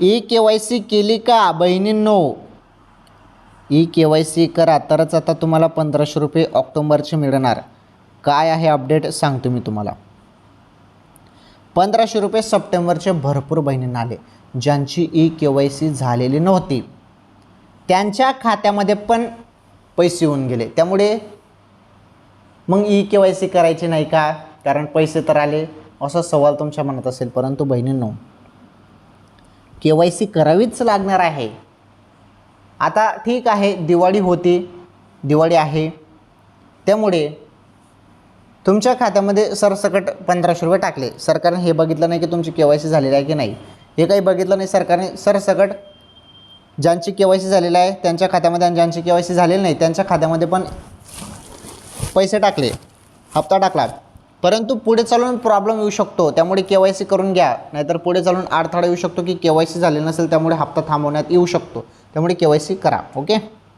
E K Y C केली का बहिणींनो? ई के वाय सी करा तरच आता तुम्हाला पंधराशे रुपये ऑक्टोंबरचे मिळणार. काय आहे अपडेट सांगतो मी तुम्हाला. पंधराशे रुपये सप्टेंबरचे भरपूर बहिणींना आले ज्यांची ई के वाय सी झालेली नव्हती. त्यांच्या खात्यामध्ये पण पैसे येऊन गेले. त्यामुळे मग ई के वाय सी करायची नाही का? कारण पैसे तर आले. असा सवाल तुमच्या मनात असेल परंतु बहिणींनो के वाय सी करावीच लागणार आहे. आता ठीक आहे दिवाळी होती दिवाळी आहे. त्यामुळे तुमच्या खात्यामध्ये सरसकट पंधराशे रुपये टाकले. सरकारने हे बघितलं नाही की तुमची के वाय सी झालेली आहे की नाही. हे काही बघितलं नाही सरकारने सरसकट ज्यांची के वाय सी झालेलं आहे त्यांच्या खात्यामध्ये आणि ज्यांची के वाय सी झालेली नाही त्यांच्या खात्यामध्ये पण पैसे टाकले. हप्ता टाकला. परंतु पुढे चालून प्रॉब्लेम येऊ शकतो. त्यामुळे के वाय सी करून घ्या. नाहीतर पुढे चालून अडथळा येऊ शकतो की के वाय सी झाले नसेल त्यामुळे हप्ता थांबवण्यात येऊ शकतो. त्यामुळे के वाय सी करा. ओके